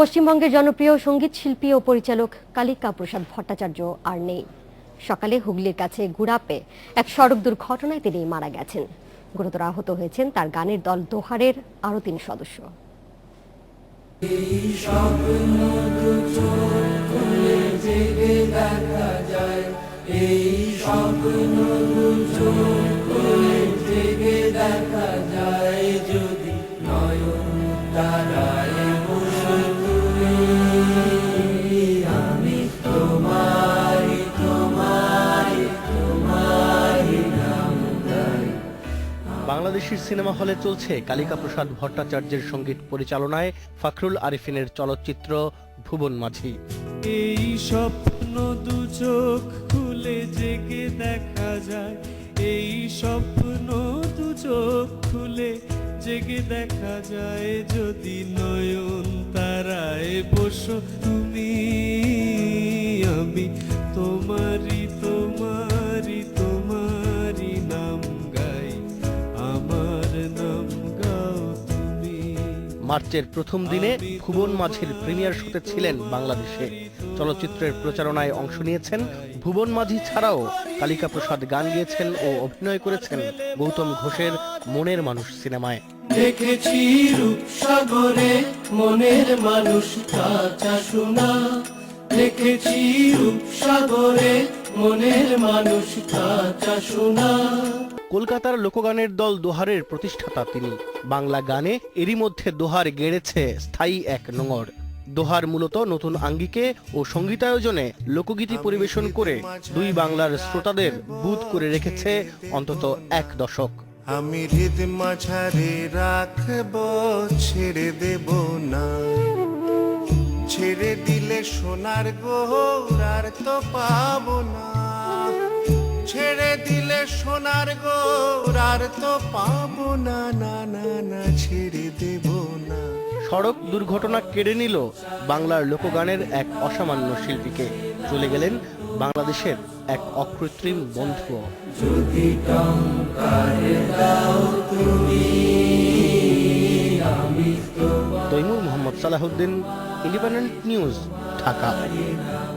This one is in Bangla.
পশ্চিমবঙ্গের জনপ্রিয় সংগীত শিল্পী ও পরিচালক কালিকা প্রসাদ ভট্টাচার্য আর নেই। সকালে হুগলির কাছে গুড়াপে এক সড়ক দুর্ঘটনায় তিনি মারা গেছেন। গুরুতর আহত হয়েছেন তার গানের দল দোহারের আরও তিন সদস্য। বাংলাদেশের সিনেমা হলে চলছে কালিকা প্রসাদ ভট্টাচার্যের সংগীত পরিচালনায় ফাকরুল আরিফিনের চলচ্চিত্র ভুবন মাঝি। এই স্বপ্ন দু চোখ খুলে জেগে দেখা যায়। এই স্বপ্ন দু চোখ খুলে জেগে দেখা যায়। যদি নয়ন তারায় বসো তুমি, আমি তোমারি তোমারি মার্চের প্রথম দিনে ভুবন মাঝির প্রিমিয়ার শোতে ছিলেন বাংলাদেশে। চলচ্চিত্রের প্রচারণায় অংশ নিয়েছেন ভুবন মাঝি ছাড়াও কালিকা প্রসাদ গান গেয়েছেন ও অভিনয় করেছেন গৌতম ঘোষের মনের মানুষ সিনেমায়। দেখেছি রূপসাগরে মনের মানুষ কাঁচা শোনা দেখেছি রূপসাগরে মনের মানুষ কাঁচা শোনা কলকাতার লোকগানের দল দোহারের প্রতিষ্ঠাতা তিনি। বাংলা গানে এরই মধ্যে দোহার গেড়েছে স্থায়ী এক নোঙর। দোহার মূলত নতুন আঙ্গিকে ও সঙ্গীতায়োজনে লোকগীতি পরিবেশন করে দুই বাংলার শ্রোতাদের বুধ করে রেখেছে অন্তত এক দশক। আমি হৃদ মাঝারে রাখব ছেড়ে দেব না। ছেড়ে দিলে সোনার গোর আর তো পাবো না। গোর আর তো পাবো না না না না ছেড়ে দেব না। সড়ক দুর্ঘটনা কেড়ে নিল বাংলার লোকগানের এক অসামান্য শিল্পীকে। চলে গেলেন বাংলাদেশের এক অকৃত্রিম বন্ধুও। Taimur Mohammad Salahuddin independent news Dhaka.